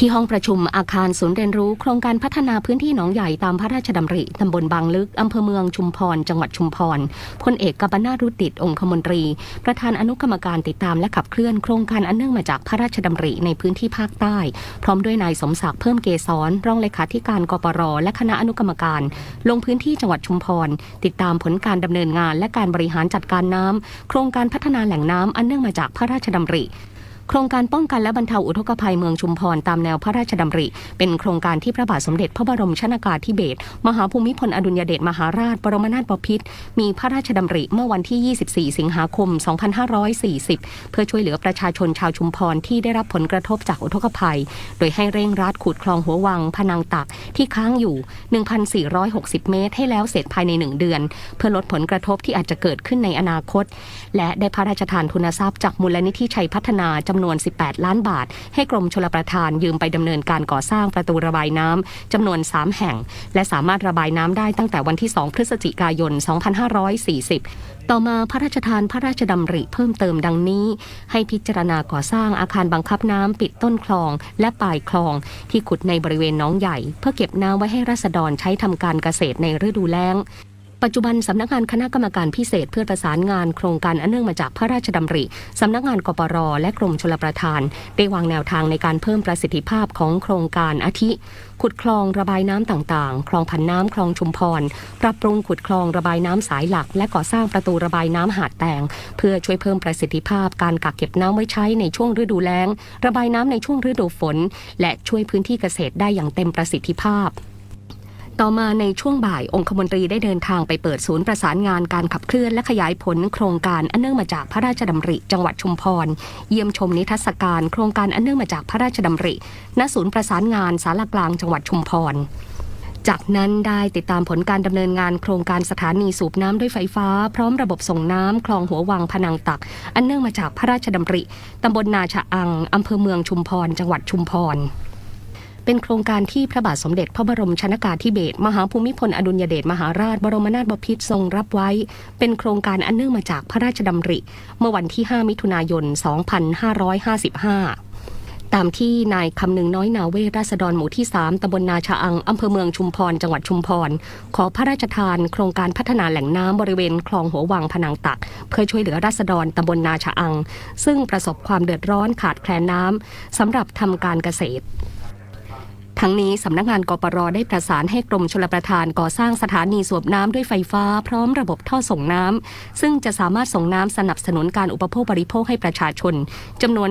ที่ห้องประชุมอาคารศูนย์เรียนรู้โครงการพัฒนาพื้นที่หนองใหญ่ตามพระราชดำริ ตำบลบางลึก อำเภอเมืองชุมพร จังหวัดชุมพร พลเอกกัปนารุตดิตองคมนตรี ประธานอนุกรรมการติดตามและขับเคลื่อนโครงการอันเนื่องมาจากพระราชดำริในพื้นที่ภาคใต้ พร้อมด้วยนายสมศักดิ์เพิ่มเกษรรองเลขาธิการกปรและคณะอนุกรรมการ ลงพื้นที่จังหวัดชุมพร ติดตามผลการดำเนินงาน และการบริหารจัดการน้ำโครงการพัฒนาแหล่งน้ำอันเนื่องมาจากพระราชดำริ โครงการป้องกันและบรรเทาอุทกภัยเมืองชุมพรตามแนวพระราชดำริ เป็นโครงการที่พระบาทสมเด็จพระบรมชนากาธิเบศรมหาภูมิพลอดุลยเดชมหาราช บรมนาถบพิตรมีพระราชดำริเมื่อวันที่ 24 สิงหาคม 2540 เพื่อช่วยเหลือประชาชนชาวชุมพรที่ได้รับผลกระทบจากอุทกภัย โดยให้เร่งรัดขุดคลองหัววังพนังตักที่ค้างอยู่ 1,460 เมตร ให้แล้วเสร็จภายใน 1 เดือน เพื่อลดผลกระทบที่อาจจะเกิดขึ้นในอนาคต และได้พระราชทานทุนทรัพย์จากมูลนิธิชัยพัฒนาจำำนวน 18 ล้านบาท ให้กรมชลประทานยืมไปดำเนินการก่อสร้างประตูระบายน้ำจำนวน 3 แห่ง และสามารถระบายน้ำได้ตั้งแต่วันที่ 2 พฤศจิกายน 2540ต่อมาพระราชทานพระราชดำริเพิ่มเติมดังนี้ ให้พิจารณาก่อสร้างอาคารบังคับน้ำปิดต้นคลองและปลายคลอง ที่ขุดในบริเวณน้องใหญ่ เพื่อเก็บน้ำไว้ให้ราษฎรใช้ทำการเกษตรในฤดูแล้ง ปัจจุบันสำนักงานคณะกรรมการพิเศษเพื่อประสานงานโครงการอันเนื่องมาจากพระราชดำริสำนักงานกปรและกรมชลประทาน ได้วางแนวทางในการเพิ่มประสิทธิภาพของโครงการอาทิ ขุดคลองระบายน้ำต่างๆ คลองผันน้ำคลองชุมพร ปรับปรุงขุดคลองระบายน้ำสายหลัก และก่อสร้างประตูระบายน้ำหาดแตง เพื่อช่วยเพิ่มประสิทธิภาพการกักเก็บน้ำไว้ใช้ในช่วงฤดูแล้ง ระบายน้ำในช่วงฤดูฝน และช่วยพื้นที่เกษตรได้อย่างเต็มประสิทธิภาพ ต่อมาในช่วงบ่ายองคมนตรีได้เดินทางไปเปิดศูนย์ประสานงานการขับเคลื่อนและขยายผลโครงการอันเนื่องมาจากพระราชดำริ จังหวัดชุมพร เยี่ยมชมนิทรรศการโครงการอันเนื่องมาจากพระราชดำริ ณศูนย์ประสานงานสารกลางจังหวัดชุมพรจากนั้นได้ติดตามผลการดำเนินงานโครงการสถานีสูบน้ำด้วยไฟฟ้า พร้อมระบบส่งน้ำคลองหัววังพนังตัก อันเนื่องมาจากพระราชดำริตำบลนาชะอังอำเภอเมืองชุมพร จังหวัดชุมพร เป็นโครงการที่พระบาทสมเด็จพระบรมชนากาธิเบศรมหาภูมิพลอดุลยเดชมหาราชบรมนาถบพิตรทรงรับไว้ เป็นโครงการอันเนื่องมาจากพระราชดำริ เมื่อวันที่ 5 มิถุนายน 2555ตามที่นายคำนึงน้อยนาเวราษฎรหมู่ที่ 3ตำบลนาชะอัง อำเภอเมืองชุมพร จังหวัดชุมพร ขอพระราชทานโครงการพัฒนาแหล่งน้ำบริเวณคลองหัววังพนังตัก เพื่อช่วยเหลือราษฎรตำบลนาชะอัง ซึ่งประสบความเดือดร้อนขาดแคลนน้ำสำหรับทำการเกษตร ทั้งนี้สำนักงานกปรได้ประสานให้กรมชลประทานก่อสร้างสถานีสูบน้ำด้วยไฟฟ้า พร้อมระบบท่อส่งน้ำซึ่งจะสามารถส่งน้ำสนับสนุนการอุปโภคบริโภคให้ประชาชนจำนวน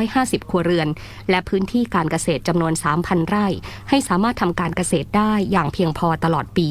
450 ครัวเรือน และพื้นที่การเกษตรจำนวน 3,000 ไร่ ให้สามารถทำการเกษตรได้อย่างเพียงพอตลอดปี